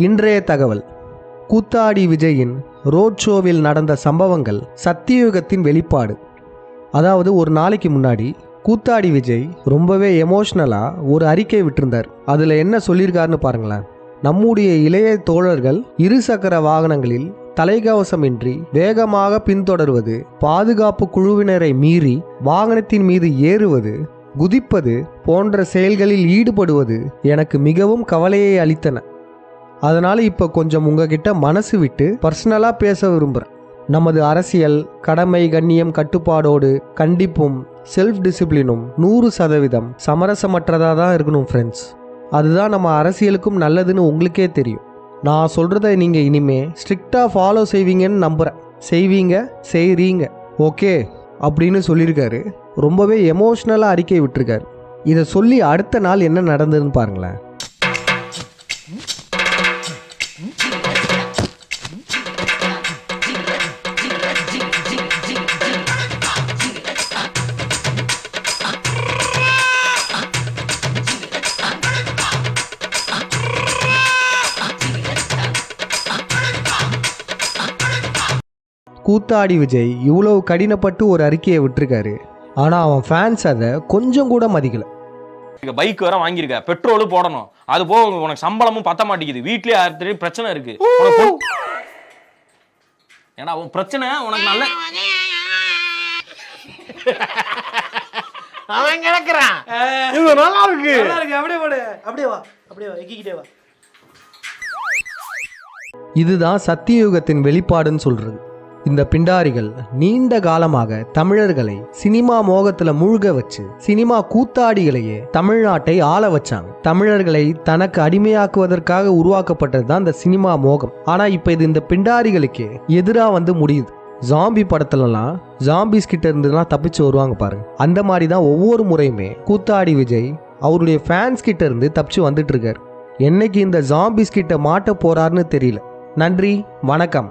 இன்றைய தகவல். கூத்தாடி விஜயின் ரோட் ஷோவில் நடந்த சம்பவங்கள் சத்தியுகத்தின் வெளிப்பாடு. அதாவது ஒரு நாளைக்கு முன்னாடி கூத்தாடி விஜய் ரொம்பவே எமோஷ்னலாக ஒரு அறிக்கை விட்டிருந்தார். அதில் என்ன சொல்லியிருக்காருன்னு பாருங்களேன். நம்முடைய இளைய தோழர்கள் இருசக்கர வாகனங்களில் தலைக்கவசமின்றி வேகமாக பின்தொடர்வது பாதுகாப்பு குழுவினரை மீறி வாகனத்தின் மீது ஏறுவது குதிப்பது போன்ற செயல்களில் ஈடுபடுவது எனக்கு மிகவும் கவலையை அளித்தன. அதனால் இப்போ கொஞ்சம் உங்ககிட்ட மனசு விட்டு பர்சனலாக பேச விரும்புகிறேன் நமது அரசியல் கடமை கண்ணியம் கட்டுப்பாடோடு கண்டிப்பும் செல்ஃப் டிசிப்ளினும் நூறு சதவீதம் சமரசமற்றதாக தான் இருக்கணும் ஃப்ரெண்ட்ஸ் அதுதான் நம்ம அரசியலுக்கும் நல்லதுன்னு உங்களுக்கே தெரியும். நான் சொல்கிறத நீங்கள் இனிமே ஸ்ட்ரிக்டாக ஃபாலோ செய்வீங்கன்னு நம்புகிறேன் செய்வீங்க செய்கிறீங்க ஓகே அப்படின்னு சொல்லியிருக்காரு. ரொம்பவே எமோஷ்னலாக அறிக்கை விட்டுருக்காரு. இதை சொல்லி அடுத்த நாள் என்ன நடந்ததுன்னு பாருங்களேன். கூத்தாடி விஜய் இவ்வளவு கடினப்பட்டு ஒரு அறிக்கையை விட்டிருக்காரு. ஆனால் அவன் ஃபேன்ஸ் அதை கொஞ்சம் கூட மதிக்கல. பைக் வேற வாங்கியிருக்க. பெட்ரோலும் போடணும். அது போக உனக்கு சம்பளமும் பத்த மாட்டேங்குது. வீட்லயே ஆயிரத்தி பிரச்சனை இருக்கு. ஏன்னா உன் பிரச்சனை உனக்கு நல்ல அவன் கிடக்குறான். இது நல்லா இருக்கு. நல்லா இருக்கு. அப்படியே போடு. அப்படியே வா. அப்படியே வா. எக்கிக்கிட்டே வா. இதுதான் சத்தியயுகத்தின் வெளிப்பாடுன்னு சொல்றது. இந்த பிண்டாரிகள் நீண்ட காலமாக தமிழர்களை சினிமா மோகத்துல மூழ்க வச்சு சினிமா கூத்தாடிகளையே தமிழ்நாட்டை ஆள வச்சாங்க. தமிழர்களை தனக்கு அடிமையாக்குவதற்காக உருவாக்கப்பட்டது தான் இந்த சினிமா மோகம். ஆனா இப்ப இது இந்த பிண்டாரிகளுக்கே எதிராக வந்து முடியுது. ஜாம்பி படத்துலலாம் ஜாம்பிஸ் கிட்ட இருந்துலாம் தப்பிச்சு வருவாங்க பாருங்க. அந்த மாதிரி தான் ஒவ்வொரு முறையுமே கூத்தாடி விஜய் அவருடைய ஃபேன்ஸ் கிட்ட இருந்து தப்பிச்சு வந்துட்டு இருக்காரு என்னைக்கு இந்த ஜாம்பிஸ் கிட்ட மாட்ட போறாருன்னு தெரியல. நன்றி வணக்கம்.